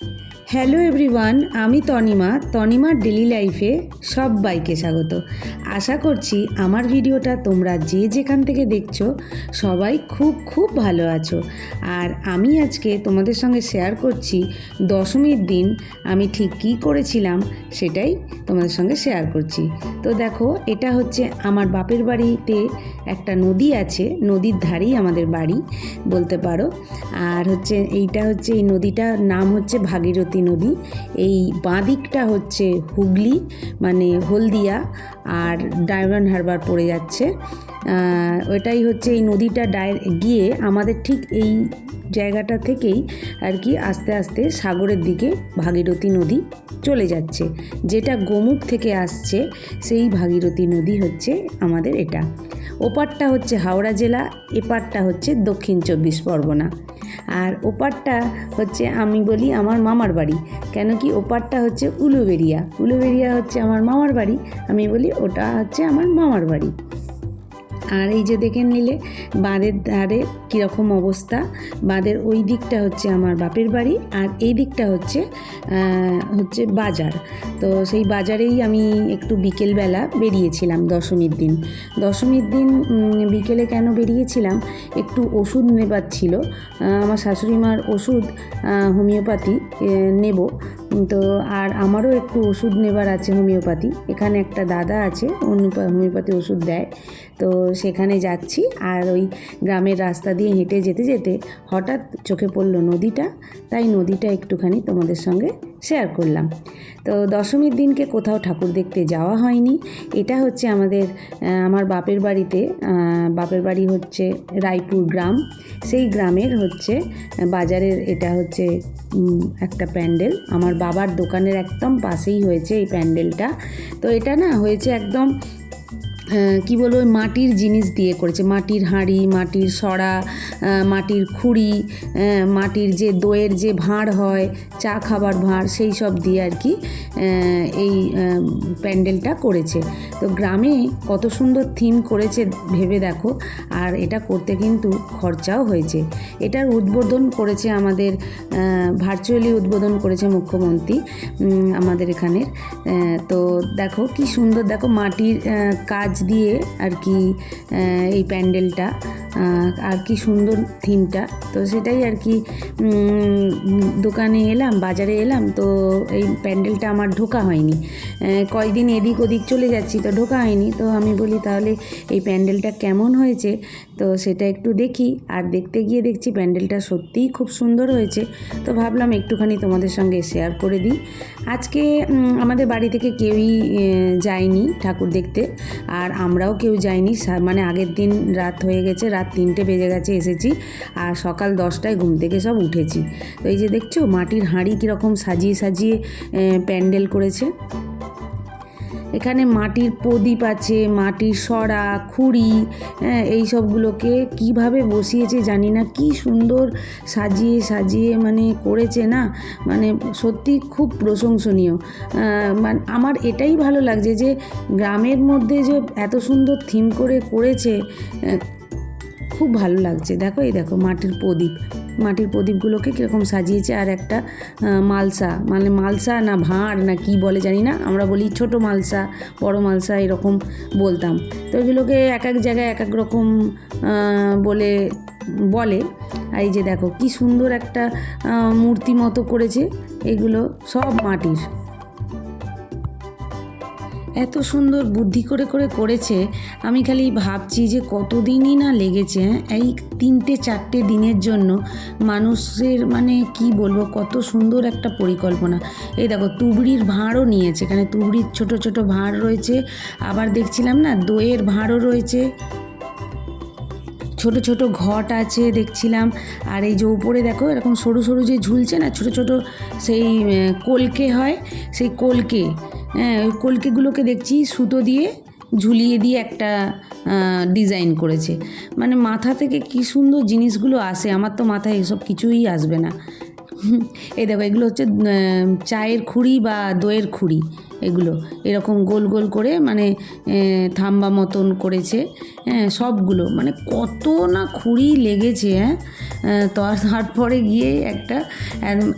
Yeah. Hello everyone, আমি Tanima. তনিমার daily লাইফে সবাইকে স্বাগত। আশা করছি আমার ভিডিওটা তোমরা যে যেখান থেকে দেখছ, সবাই খুব খুব ভালো আছো। আর আমি আজকে তোমাদের সঙ্গে শেয়ার করছি দশমীর দিন, আমি ঠিক কী করেছিলাম সেটাই তোমাদের সঙ্গে শেয়ার করছি। তো দেখো, এটা হচ্ছে আমার বাপের বাড়িতে একটা নদী আছে, নদীর ধারেই আমাদের বাড়ি বলতে পারো। আর হচ্ছে, এইটা হচ্ছে, এই নদীটার নাম হচ্ছে ভাগীরথী। নদী। এই বাঁদিকটা হচ্ছে হুগলি মানে হলদিয়া আর ডায়মন্ড হারবার পড়ে যাচ্ছে। ওটাই হচ্ছে এই নদীটা ডায় গিয়ে আমাদের ঠিক এই জায়গাটা থেকেই আর কি আস্তে আস্তে সাগরের দিকে ভাগীরথী নদী চলে যাচ্ছে। যেটা গোমুখ থেকে আসছে, সেই ভাগীরথী নদী হচ্ছে আমাদের এটা। ওপারটা হচ্ছে হাওড়া জেলা, এপারটা হচ্ছে দক্ষিণ চব্বিশ পরগনা। আর ওপারটা হচ্ছে আমি বলি আমার মামার বাড়ি। কেন কি ওপারটা হচ্ছে উলুবেরিয়া। উলুবেরিয়া হচ্ছে আমার মামার বাড়ি, আমি বলি ওটা হচ্ছে আমার মামার বাড়ি। আর এই যে দেখে নিলে, বাঁধের ধারে কীরকম অবস্থা? বাঁধের ওই দিকটা হচ্ছে আমার বাপের বাড়ি আর এই দিকটা হচ্ছে হচ্ছে বাজার। তো সেই বাজারেই আমি একটু বিকেলবেলা বেরিয়েছিলাম দশমীর দিন। দশমীর দিন বিকেলে কেন বেরিয়েছিলাম? একটু ওষুধ নেবার ছিল। আমার শাশুড়ি মার ওষুধ হোমিওপ্যাথি নেব। তো আর আমারও একটু ওষুধ নেবার আছে হোমিওপ্যাথি। এখানে একটা দাদা আছে হোমিওপ্যাথি ওষুধ দেয়। তো সেখানে যাচ্ছি আর ওই গ্রামের রাস্তা দিয়ে হেঁটে যেতে যেতে হঠাৎ চোখে পড়ল নদীটা। তাই নদীটা একটুখানি তোমাদের সঙ্গে শেয়ার করলাম। তো দশমীর দিনকে কোথাও ঠাকুর দেখতে যাওয়া হয়নি। এটা হচ্ছে আমাদের আমার বাপের বাড়িতে বাপের বাড়ি হচ্ছে রায়পুর গ্রাম। সেই গ্রামের হচ্ছে বাজারের এটা হচ্ছে একটা প্যান্ডেল। আমার বাবার দোকানের একদম পাশেই হয়েছে এই প্যান্ডেলটা। তো এটা না হয়েছে একদম কি বলব মাটির জিনিস দিয়ে করেছে। মাটির হাঁড়ি, মাটির সরা মাটির খুঁড়ি মাটির যে দইয়ের যে ভাঁড় হয়, চা খাবার ভাঁড়, সেই সব দিয়ে আর কি এই প্যান্ডেলটা করেছে। তো গ্রামে কত সুন্দর থিম করেছে ভেবে দেখো, আর এটা করতে কিন্তু খরচাও হয়েছে। এটার উদ্বোধন করেছে আমাদের ভার্চুয়ালি উদ্বোধন করেছে মুখ্যমন্ত্রী আমাদের এখানের তো দেখো কি সুন্দর, দেখো মাটির কাজ দিয়ে আর কি এই প্যান্ডেলটা আর কি সুন্দর থিমটা তো সেটাই আর কি দোকানে এলাম, বাজারে এলাম, তো এই প্যান্ডেলটা আমার ঢোকা হয়নি। কয়েকদিন এদিক ওদিক চলে যাচ্ছি, তো ঢোকা হয়নি। তো আমি বলি, তাহলে এই প্যান্ডেলটা কেমন হয়েছে? তো সেটা একটু দেখি, আর দেখতে গিয়ে দেখছি প্যান্ডেলটা সত্যিই খুব সুন্দর হয়েছে। তো ভাবলাম একটুখানি তোমাদের সঙ্গে শেয়ার করে দিই। আজকে আমাদের বাড়ি থেকে কেউই যায়নি ঠাকুর দেখতে। আর আমরাও কেউ যাইনি। মানে আগের দিন রাত হয়ে গেছে, রাত তিনটে বেজে গেছে এসেছি আর সকাল দশটায় ঘুম থেকে সব উঠেছি। তো এই যে দেখছ, মাটির হাঁড়ি কীরকম সাজিয়ে সাজিয়ে প্যান্ডেল করেছে। এখানে মাটির প্রদীপ আছে, মাটির সরা খুঁড়ি হ্যাঁ এই সবগুলোকে কীভাবে বসিয়েছে জানি না, কি সুন্দর সাজিয়ে সাজিয়ে মানে করেছে না? মানে সত্যি খুব প্রশংসনীয়। মানে আমার এটাই ভালো লাগছে যে গ্রামের মধ্যে যে এত সুন্দর থিম করে করেছে খুব ভালো লাগছে। দেখো, এই দেখো, মাটির প্রদীপ। মাটির প্রদীপগুলোকে কীরকম সাজিয়েছে আর একটা মালসা। মানে মালসা না ভাঁড় না কি বলে জানি না, আমরা বলি ছোট মালসা, বড় মালসা এরকম বলতাম। তো এগুলোকে এক এক জায়গায় এক এক রকম বলে বলে। এই যে দেখো, কি সুন্দর একটা মূর্তি মতো করেছে। এগুলো সব মাটির। এত সুন্দর বুদ্ধি করে করে করেছে, আমি খালি ভাবছি যে কতদিনই না লেগেছে হ্যাঁ? এই তিনটে চারটে দিনের জন্য মানুষের মানে কি বলব, কত সুন্দর একটা পরিকল্পনা এই দেখো, তুবড়ির ভাঁড়ও নিয়েছে, এখানে তুবড়ির ছোট ছোট ভাঁড় রয়েছে, আবার দেখছিলাম না, দইয়ের ভাঁড়ও রয়েছে ছোট ছোট ঘট আছে দেখছিলাম। আর এই যে উপরে দেখো, এরকম সরু সরু যে ঝুলছে না, ছোট ছোট সেই কলকে হয়, সেই কলকে। হ্যাঁ ওই কলকেগুলোকে দেখছি সুতো দিয়ে ঝুলিয়ে দিয়ে একটা ডিজাইন করেছে। মানে মাথা থেকে কি সুন্দর জিনিসগুলো আসে, আমার তো মাথায় এসব কিছুই আসবে না। এই দেখো, এগুলো হচ্ছে চায়ের খুঁড়ি বা দইয়ের খুঁড়ি। এগুলো। এরকম গোল গোল করে মানে থাম্বা মতন করেছে হ্যাঁ সবগুলো। মানে কত না খুঁড়ি লেগেছে হ্যাঁ? তো তারপরে গিয়ে একটা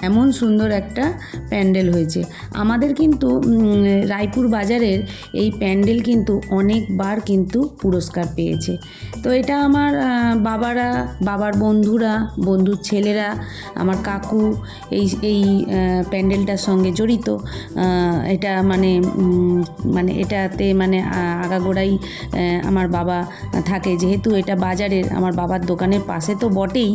এমন সুন্দর একটা প্যান্ডেল হয়েছে। আমাদের কিন্তু রায়পুর বাজারের এই প্যান্ডেল কিন্তু অনেকবার কিন্তু পুরস্কার পেয়েছে। তো এটা আমার বাবারা, বাবার বন্ধুরা, বন্ধুর ছেলেরা, আমার কাকু, এই এই প্যান্ডেলটার সঙ্গে জড়িত এটা মানে মানে এটাতে মানে আগাগোড়াই আমার বাবা থাকে। যেহেতু এটা বাজারের, আমার বাবার দোকানের পাশে তো বটেই।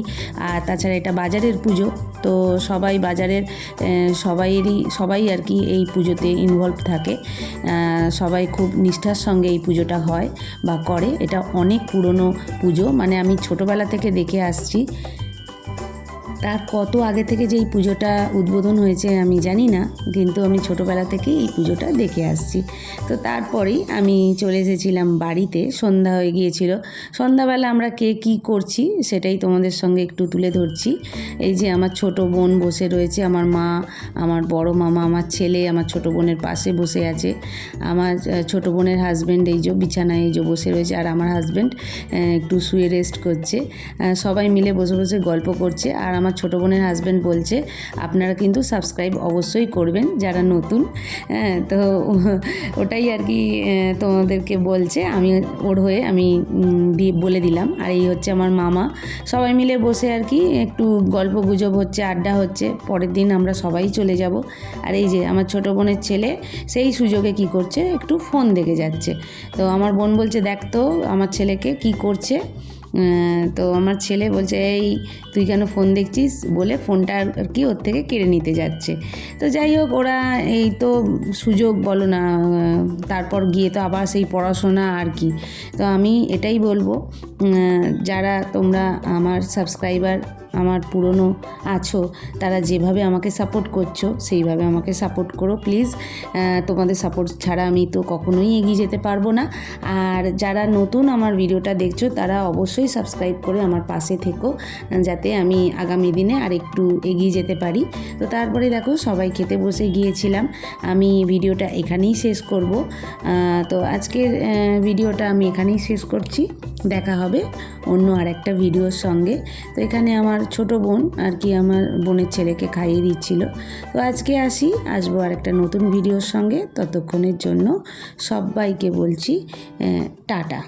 আর তাছাড়া এটা বাজারের পুজো। তো সবাই বাজারের সবাইয়েরই, সবাই আর কি এই পুজোতে ইনভলভ থাকে। সবাই খুব নিষ্ঠার সঙ্গে এই পুজোটা হয় বা করে। এটা অনেক পুরনো পুজো। মানে আমি ছোটোবেলা থেকে দেখে আসছি। তার কত আগে থেকে যে এই পুজোটা উদ্বোধন হয়েছে আমি জানি না, কিন্তু আমি ছোটোবেলা থেকেই এই পুজোটা দেখে আসছি। তো তারপরেই আমি চলে এসেছিলাম বাড়িতে, সন্ধ্যা হয়ে গিয়েছিল। সন্ধ্যাবেলা আমরা কে কী করছি সেটাই তোমাদের সঙ্গে একটু তুলে ধরছি। এই যে আমার ছোট বোন বসে রয়েছে, আমার মা, আমার বড় মামা, আমার ছেলে, আমার ছোট বোনের পাশে বসে আছে। আমার ছোট বোনের হাজব্যান্ড এই যে বিছানায় এই যে বসে রয়েছে, আর আমার হাজব্যান্ড একটু শুয়ে রেস্ট করছে। সবাই মিলে বসে বসে গল্প করছে। আর আমার ছোট বোনের হাজব্যান্ড বলছে, আপনারা কিন্তু সাবস্ক্রাইব অবশ্যই করবেন, যারা নতুন। হ্যাঁ তো ওটাই আর কি তোমাদেরকে বলছে। আমি ওর হয়ে আমি দিয়ে বলে দিলাম। আর এই হচ্ছে আমার মামা। সবাই মিলে বসে আর কি, একটু গল্প গুজব হচ্ছে, আড্ডা হচ্ছে। পরের দিন আমরা সবাই চলে যাব। আর এই যে আমার ছোট বোনের ছেলে, সেই সুযোগে কি করছে, একটু ফোন দেখে যাচ্ছে। তো আমার বোন বলছে, দেখ তো, আমার ছেলেকে কি করছে? তো আমার ছেলে বলছে, এই, তুই কেন ফোন দেখছিস? বলে ফোনটা আর কি ওর থেকে কেড়ে নিতে যাচ্ছে। তো যাই হোক, ওরা এই তো সুযোগ বলো না তারপর গিয়ে তো আবার সেই পড়াশোনা আর কি। তো আমি এটাই বলব যারা তোমরা আমার সাবস্ক্রাইবার আমার পুরনো আছো, তারা যেভাবে আমাকে সাপোর্ট করছ, সেইভাবে আমাকে সাপোর্ট করো প্লিজ তোমাদের সাপোর্ট ছাড়া আমি তো কখনোই এগিয়ে যেতে পারব না। আর যারা নতুন আমার ভিডিওটা দেখছ, তারা অবশ্যই সাবস্ক্রাইব করে আমার পাশে থেকো, যাতে আমি আগামী দিনে আর একটু এগিয়ে যেতে পারি। তো তারপরে দেখো, সবাই খেতে বসে গিয়েছিলাম। আমি ভিডিওটা এখানেই শেষ করব। তো আজকের ভিডিওটা আমি এখানেই শেষ করছি। দেখা হবে অন্য আর একটা ভিডিওর সঙ্গে। তো এখানে আমার ছোট বোন আর কি আমার বোনের ছেলেকে খাইয়ে দিচ্ছিল। তো আজকে আসি, আসব আর একটা নতুন ভিডিওর সঙ্গে। ততক্ষণের জন্য সবাইকে বলছি টাটা।